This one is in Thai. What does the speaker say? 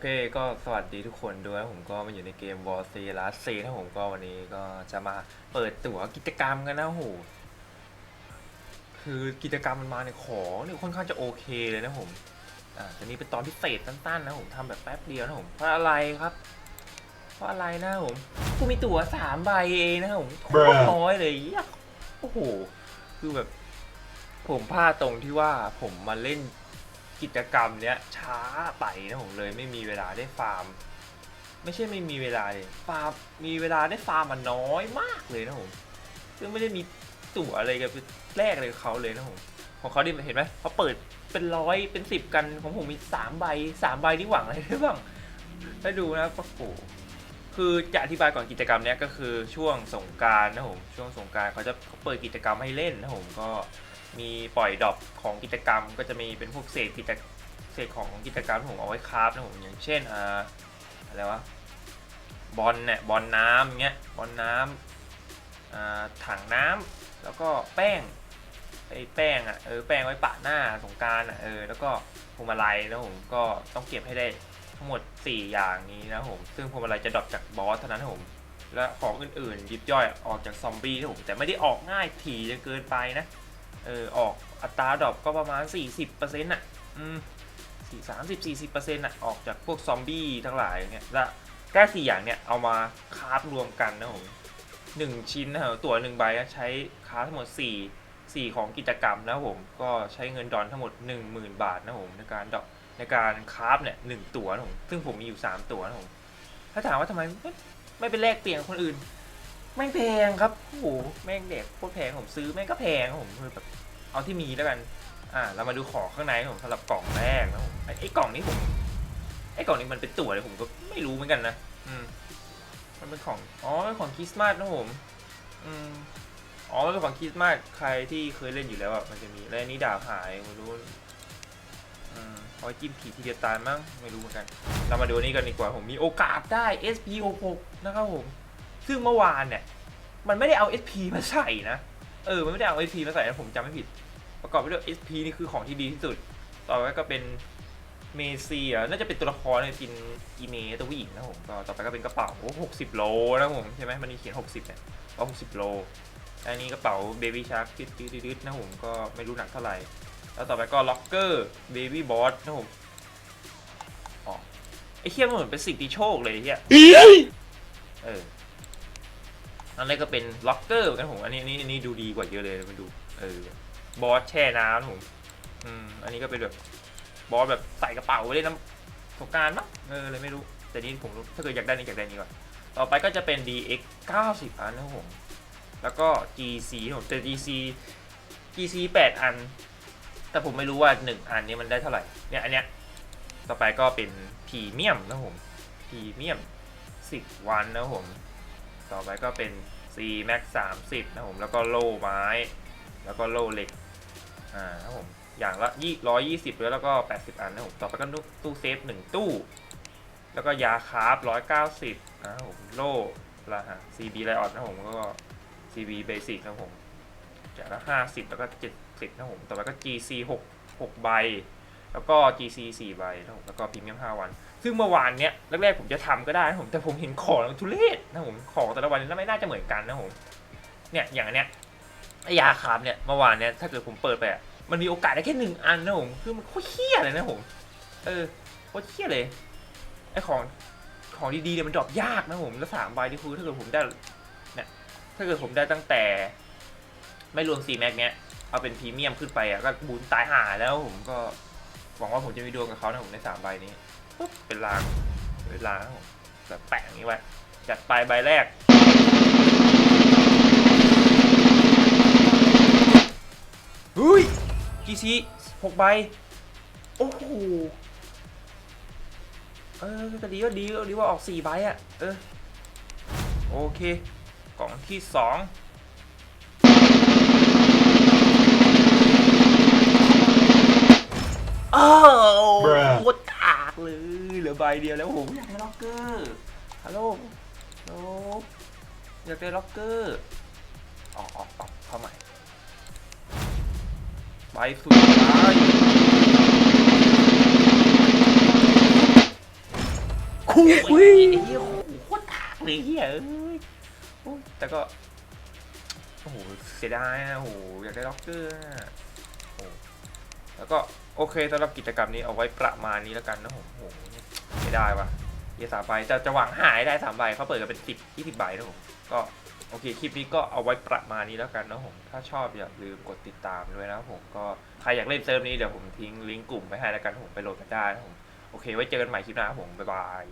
เคก็สวัสดีทุกคนด้วยผมก็มาอยู่ในเกม War C Last C นะผมก็วันนี้ก็จะมาเปิดตั๋วกิจกรรมกันนะโหคือกิจกรรมมันมาในยของนี่ค่อนข้างจะโอเคเลยนะผมอ่าแต่นี้เป็นตอนพิเศษสั้นๆนะผมทำแบบแป๊บเดียวนะผมเพราะอะไรครับ เพราะอะไรนะผมกูมีตั๋วสามใบเองนะผมโคตรน้อยเลยเหี้ยโอ้โหคือแบบ ผมพลาดตรงที่ว่าผมมาเล่น กิจกรรมเนี้ยช้าไปนะผมเลยไม่มีเวลาได้ฟาร์ม ไม่ใช่ไม่มีเวลาเลยฟาร์มมีเวลาได้ฟาร์มมันน้อยมากเลยนะผมซึ่งไม่ได้มีตั๋วอะไรกันเป็นแรกเลยเขาเลยนะผมของเขาดิเห็นไหมเขาเปิดเป็นร้อยเป็นสิบกันของผมมีสามใบสามใบนี่หวังอะไรได้บ้างได้ดูนะโอ้โหคือจะอธิบายก่อนกิจกรรมเนี้ยก็คือช่วงสงการนะผมช่วงสงการเขาจะเปิดกิจกรรมให้เล่นนะผมก็ มีปล่อยดรอปของกิจกรรม ก็จะมีเป็นพวกเศษกิจเศษของกิจกรรมผมเอาไว้คราฟนะผมอย่างเช่นอ่าอะไรวะบอลเนี่ยบอลน้ำเงี้ยบอลน้ำอ่าถังน้ำแล้วก็แป้งไอ้แป้งอะเออแป้งไว้ปะหน้าสงกรารอะเออแล้วก็พวงมาลัยนะผมก็ต้องเก็บให้ได้ทั้งหมด 4 อย่างนี้นะผมซึ่งพวงมาลัยจะดรอปจากบอสเท่านั้นผมและของอื่นๆยิบย่อยออกจากซอมบี้นะผมแต่ไม่ได้ออกง่ายถี่จนเกินไปนะ เออออกอัตราดรอปก็ประมาณ 40%น่ะ อืมสี่สามสิบสี่สิบเปอร์เซ็นต์น่ะ ออกจากพวกซอมบี้ทั้งหลายเนี่ยละแก้สี่อย่างเนี่ย เอามาคราฟรวมกันนะผมหนึ่งชิ้นนะฮะตัวหนึ่งใบใช้คราทั้งหมดสี่สี่ของกิจกรรมนะผมก็ใช้เงินดอนทั้งหมด10,000บาทนะผมในการดอกในการคราฟเนี่ยหนึ่งตัวนะผมซึ่งผมมีอยู่3ตัวนะผมถ้าถามว่าทำไมไม่ไม่ไปแลกเปลี่ยนคนอื่น ไม่แพงครับโอ้โหแม่งเด็กโคตรแพงผมซื้อแม่งก็แพงครับผมคือแบบเอาที่มีแล้วกัน อ่า เรามาดูของข้างในผมสำหรับกล่องแรกนะผมไอ้ไอกล่องนี้ผมไอ้กล่องนี้มันเป็นตั๋วเลยผมก็ไม่รู้เหมือนกันนะอืมมันเป็นของอ๋อของคริสต์มาสนะผมอืมอ๋อเป็นของคริสต์มาสใครที่เคยเล่นอยู่แล้วอะมันจะมีแล้วนี้ดาบหายไม่รู้อืมเอาจิ้มผีทีเดียวตายมั้งไม่รู้เหมือนกัน เรามาดูนี่กันดีกว่าผมมีโอกาสได้ SP66 นะครับผม ซึ่งเมื่อวานเนี่ย มันไม่ได้เอา SP มาใส่นะ เออ มันไม่ได้เอา SP มาใส่นะผมจำไม่ผิด ประกอบไปด้วย SP นี่คือของที่ดีที่สุด ต่อไปก็เป็นเมเซียน่าจะเป็นตัวละครในฟินอีเมตัวผู้หญิงนะผมก็ต่อไปก็เป็นกระเป๋า 60 โลนะผมใช่ไหมมันมีเขียน 60เนี่ยก็60 โล อันนี้กระเป๋า Baby Shark ดิดดิดดิดนะผมก็ไม่รู้หนักเท่าไหร่ แล้วต่อไปก็ล็อกเกอร์ Baby Boss นะผมอ๋อไอ้เคี้ยมันเหมือนเป็นสิ่งที่โชคเลยไอ้เฮียเออ อันแรกก็เป็นล็อกเกอร์กันผม อันนี้อันนี้อันนี้ดูดีกว่าเยอะเลยมันดูเออบอสแช่น้ำนะผมอืมอันนี้ก็เป็นแบบบอสแบบใส่กระเป๋าไว้เล่นน้ำสงการมั้งเออเลยไม่รู้ แต่นี่ผมถ้าเกิดอยากได้นี่อยากได้นี่ก่อนต่อไปก็จะเป็น DX 90 อันนะผมแล้วก็ GC ผมแต่ GC GC 8 อัน แต่ผมไม่รู้ว่า 1 อันนี้มันได้เท่าไหร่เนี่ยอันเนี้ยต่อไปก็เป็นพรีเมียมนะผมพรีเมียม10 วันนะผม ต่อไปก็เป็น C Max 30นะครับผมแล้วก็โล่ไม้ แล้วก็โล่เหล็กอ่าครับผมอย่างละยี่ร้อยยี่สิบแล้วก็แปดสิบอันนะผมต่อไปก็ตู้เซฟหนึ่งตู้ แล้วก็ยาคาร์บร้อยเก้าสิบนะครับผมโล่ละฮะ CB ไลออนนะผมก็ CB Basic นะผมจากละห้าสิบแล้วก็เจ็ดสิบนะผมต่อไปก็ GC หกหกใบ แล้วก็ GC สี่ใบแล้วก็พรีเมียมห้าวัน ซึ่งเมื่อวานเนี้ยแรกๆผมจะทำก็ได้นะผมแต่ผมเห็นของทุเรศนะผมของแต่ละวันแล้วไม่น่าจะเหมือนกันนะผมเนี่ยอย่างอันเนี้ยไอยาคาร์บเนี่ยเมื่อวานเนี้ยถ้าเกิดผมเปิดไปมันมีโอกาสได้แค่หนึ่งอันนะผมคือมันโคตรเฮี้ยเลยนะผมเออโคตรเฮี้ยเลยไอของของดีๆเนี่ยมันดรอปยากนะผมแล้วสามใบที่คือถ้าเกิดผมได้เนี่ยถ้าเกิดผมได้ตั้งแต่ ไม่รวมซีแม็กเนี้ยเอาเป็นพรีเมียมขึ้นไปอะก็บุญตายหาแล้วผมก็ หวังว่าผมจะมีดวงกับเขานะผมในสามใบนี้ปุ๊บเป็นลางเป็นลางนะผมแบบแปะอย่างนี้ไว้จัดไปใบแรกเฮ้ย GC หกใบ โอ้โห เออก็ดีก็ดีก็ดีว่าออกสี่ใบอะ่ะ เออ โอเค กล่องที่สอง Bruh โคตรกากเลยเหลือใบเดียวแล้วผมอยากได้ล็อกเกอร์ฮัลโหลฮัลโหลอยากได้ล็อกเกอร์ออกออกออกเข้าใหม่ใบสุดท้ายคู่ไอ้เหี้ยโคตรกากเลยเหี้ยเอ้ยโอ้ยแต่ก็โอ้โหเสียดายนะโอ้โหอยากได้ล็อกเกอร์อะโอ้แล้วก็ โอเคสำหรับกิจกรรมนี้เอาไว้ประมาณนี้แล้วกันนะผมโอ้โหไม่ได้ว่ะเยสามใบจะจะหวังหายได้สามใบเขาเปิดกันเป็นสิบยี่สิบใบนะผมก็โอเคคลิปนี้ก็เอาไว้ประมาณนี้แล้วกันนะผมถ้าชอบอย่าลืมกดติดตามด้วยนะผมก็ใครอยากเล่นเซิร์ฟนี้เดี๋ยวผมทิ้งลิงก์กลุ่มไว้ให้แล้วกันผมไปโหลดกันได้นะผมโอเคไว้เจอกันใหม่คลิปหน้าผมบ๊ายบาย